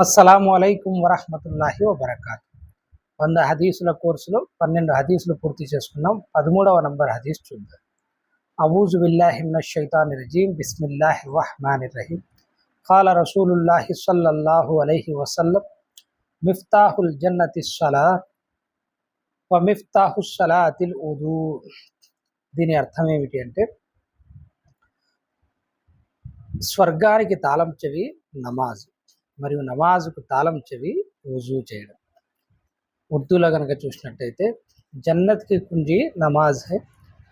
అస్సలాము అయికం వరహమతుల్లాహి వబర్కాత్. వంద హదీసుల కోర్సులో పన్నెండు హదీసులు పూర్తి చేసుకున్నాం. పదమూడవ నంబర్ హదీస్ చూద్దాం. అబూజు బిల్లాహిమ్న షైతాన్ రజీం. బిస్మిల్లాహి రహమాని రహీం. కాల రసూలుల్లాహి సల్లల్లాహు అలైహి వసల్లం. మిఫ్తాహుల్ జన్నతి సలా. వ మిఫ్తాహు సలాతిల్ ఉదూ దీని అర్థం ఏమిటి అంటే స్వర్గానికి తాళం చెవి నమాజ్. మరియు నమాజుకు తాళం చెవి రుజువు చేయడం. ఉర్దూలో కనుక చూసినట్టయితే జన్నత్కి కుంజి నమాజ్ హై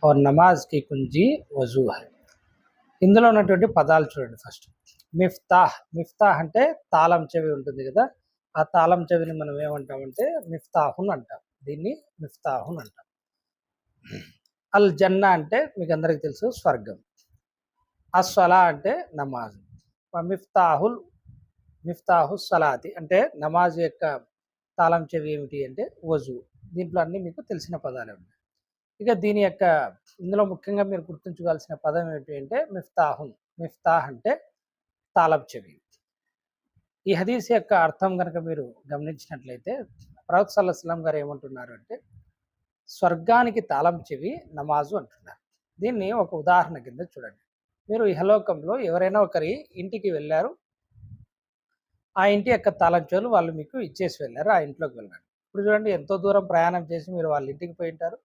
और నమాజ్ కుంజి వజూ హై. ఇందులో ఉన్నటువంటి పదాలు చూడండి ఫస్ట్. మిఫ్తాహ్ మిఫ్తాహ్ అంటే తాళం చెవి ఉంటుంది కదా ఆ తాళం చెవిని మనం ఏమంటామంటే మిఫ్తాహున్ అంటాం. దీన్ని మిఫ్తాహున్ అంటాం. అల్ జన్నా అంటే మీకు అందరికీ తెలుసు స్వర్గం. అస్వలా అంటే నమాజ్. మిఫ్తాహుల్ మిఫ్తాహు సలాతి అంటే నమాజ్ యొక్క తాళం చెవి ఏమిటి అంటే వజు. దీంట్లో అన్ని మీకు తెలిసిన పదాలే ఉన్నాయి. ఇక దీని యొక్క ఇందులో ముఖ్యంగా మీరు గుర్తుంచుకోవాల్సిన పదం ఏమిటి అంటే మిఫ్తాహున్ మిఫ్తాహ్ అంటే తాళం చెవి. ఈ హదీస్ యొక్క అర్థం కనుక మీరు గమనించినట్లయితే ప్రవత్ సల్లాహం గారు ఏమంటున్నారు అంటే స్వర్గానికి తాళం చెవి నమాజు అంటున్నారు. దీన్ని ఒక ఉదాహరణ కింద చూడండి. మీరు ఇహలోకంలో ఎవరైనా ఒకరి ఇంటికి వెళ్ళారు ఆ ఇంటి యొక్క తాళం వాళ్ళు మీకు ఇచ్చేసి వెళ్ళారు ఆ ఇంట్లోకి వెళ్ళారు. ఇప్పుడు చూడండి ఎంతో దూరం ప్రయాణం చేసి మీరు వాళ్ళ ఇంటికి పోయి ఉంటారు.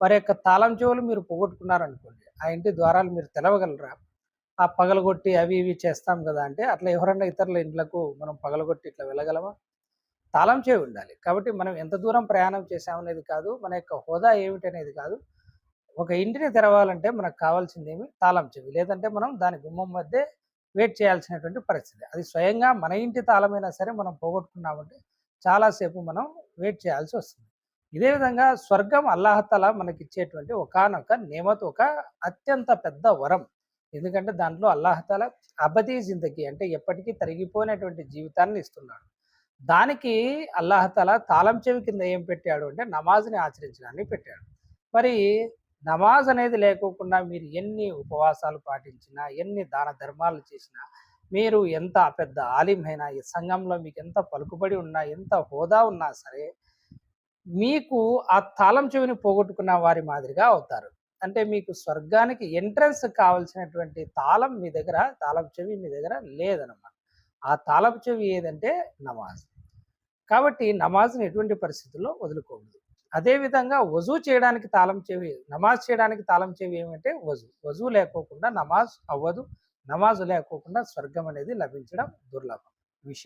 వారి యొక్క తాళం చెవులు మీరు పోగొట్టుకున్నారు అనుకోండి ఆ ఇంటి ద్వారాలు మీరు తెలవగలరా? ఆ పగలగొట్టి అవి ఇవి చేస్తాం కదా అంటే అట్లా ఎవరైనా ఇతరుల ఇంట్లకు మనం పగలగొట్టి ఇట్లా వెళ్ళగలమా? తాళం చేయి ఉండాలి. కాబట్టి మనం ఎంత దూరం ప్రయాణం చేసామనేది కాదు మన యొక్క హోదా ఏమిటి అనేది కాదు. ఒక ఇంటిని తెరవాలంటే మనకు కావాల్సింది ఏమి తాళం చెవి లేదంటే మనం దాని గుమ్మం మధ్య వెయిట్ చేయాల్సినటువంటి పరిస్థితి. అది స్వయంగా మన ఇంటి తాళమైనా సరే మనం పోగొట్టుకున్నామంటే చాలాసేపు మనం వెయిట్ చేయాల్సి వస్తుంది. ఇదే విధంగా స్వర్గం అల్లాహతల మనకి ఇచ్చేటువంటి ఒకనొక నియమత ఒక అత్యంత పెద్ద వరం. ఎందుకంటే దాంట్లో అల్లాహతల అబదీ జిందగీ అంటే ఎప్పటికీ తరిగిపోయినటువంటి జీవితాన్ని ఇస్తున్నాడు. దానికి అల్లాహతల తాళం చెవి కింద ఏం పెట్టాడు అంటే నమాజ్ని ఆచరించడాన్ని పెట్టాడు. మరి నమాజ్ అనేది లేకోకుండా మీరు ఎన్ని ఉపవాసాలు పాటించినా ఎన్ని దాన ధర్మాలు చేసినా మీరు ఎంత పెద్ద ఆలిమైనా ఈ సంఘంలో మీకు ఎంత పలుకుబడి ఉన్నా ఎంత హోదా ఉన్నా సరే మీకు ఆ తాళం చెవిని పోగొట్టుకున్న వారి మాదిరిగా అవుతారు. అంటే మీకు స్వర్గానికి ఎంట్రన్స్ కావాల్సినటువంటి తాళం మీ దగ్గర తాళం చెవి మీ దగ్గర లేదనమాట ఆ తాళం చెవి ఏదంటే నమాజ్. కాబట్టి నమాజ్ని ఎటువంటి పరిస్థితుల్లో వదులుకోకూడదు. అదేవిధంగా వజూ చేయడానికి తాళం చెవి నమాజ్ చేయడానికి తాళం చెవి ఏమంటే వజు. వజూ లేకోకుండా నమాజ్ అవ్వదు నమాజు లేకోకుండా స్వర్గం అనేది లభించడం దుర్లభం.